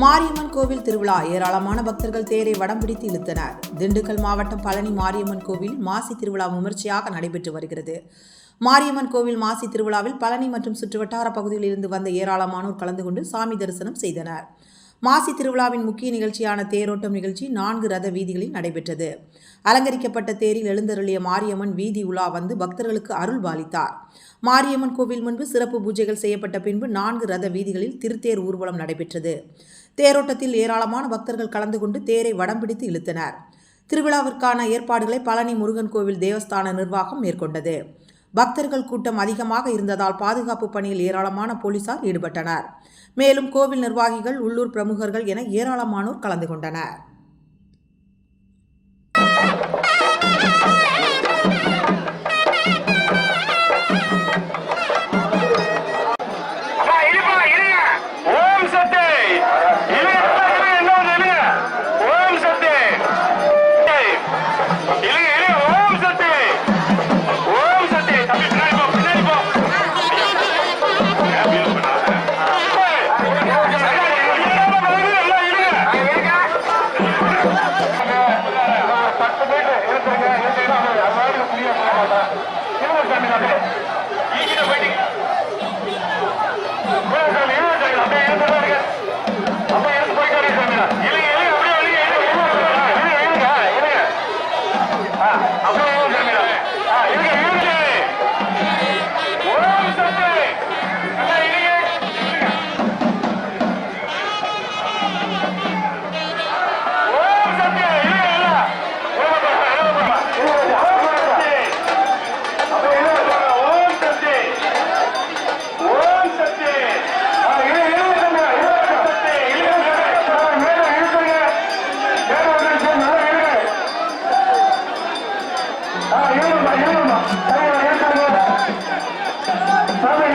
மாரியம்மன் கோவில் திருவிழா ஏராளமான பக்தர்கள் தேரை வடம் பிடித்து இழுத்தனர். திண்டுக்கல் மாவட்டம் பழனி மாரியம்மன் கோவில் மாசி திருவிழா விமர்சையாக நடைபெற்று வருகிறது. மாரியம்மன் கோவில் மாசி திருவிழாவில் பழனி மற்றும் சுற்றுவட்டார பகுதியில் இருந்து வந்த ஏராளமானோர் கலந்து கொண்டு சாமி தரிசனம் செய்தனர். மாசி திருவிழாவின் முக்கிய நிகழ்ச்சியான தேரோட்டம் நிகழ்ச்சி நான்கு ரத வீதிகளில் நடைபெற்றது. அலங்கரிக்கப்பட்ட தேரில் எழுந்தருளிய மாரியம்மன் வீதி உலா வந்து பக்தர்களுக்கு அருள் பாலித்தார். மாரியம்மன் கோவில் முன்பு சிறப்பு பூஜைகள் செய்யப்பட்ட பின்பு நான்கு ரத வீதிகளில் திருத்தேர் ஊர்வலம் நடைபெற்றது. தேரோட்டத்தில் ஏராளமான பக்தர்கள் கலந்து கொண்டு தேரை வடம் பிடித்து இழுத்தனர். திருவிழாவிற்கான ஏற்பாடுகளை பழனி முருகன் கோவில் தேவஸ்தான நிர்வாகம் மேற்கொண்டது. பக்தர்கள் கூட்டம் அதிகமாக இருந்ததால் பாதுகாப்பு பணியில் ஏராளமான போலீசார் ஈடுபட்டனர். மேலும் கோவில் நிர்வாகிகள் உள்ளூர் பிரமுகர்கள் என ஏராளமானோர் கலந்து கொண்டனர். ஆ, இழுங்கம்மா, இழுங்கம்மா. சரியா, இழுத்துருங்க. சாமி,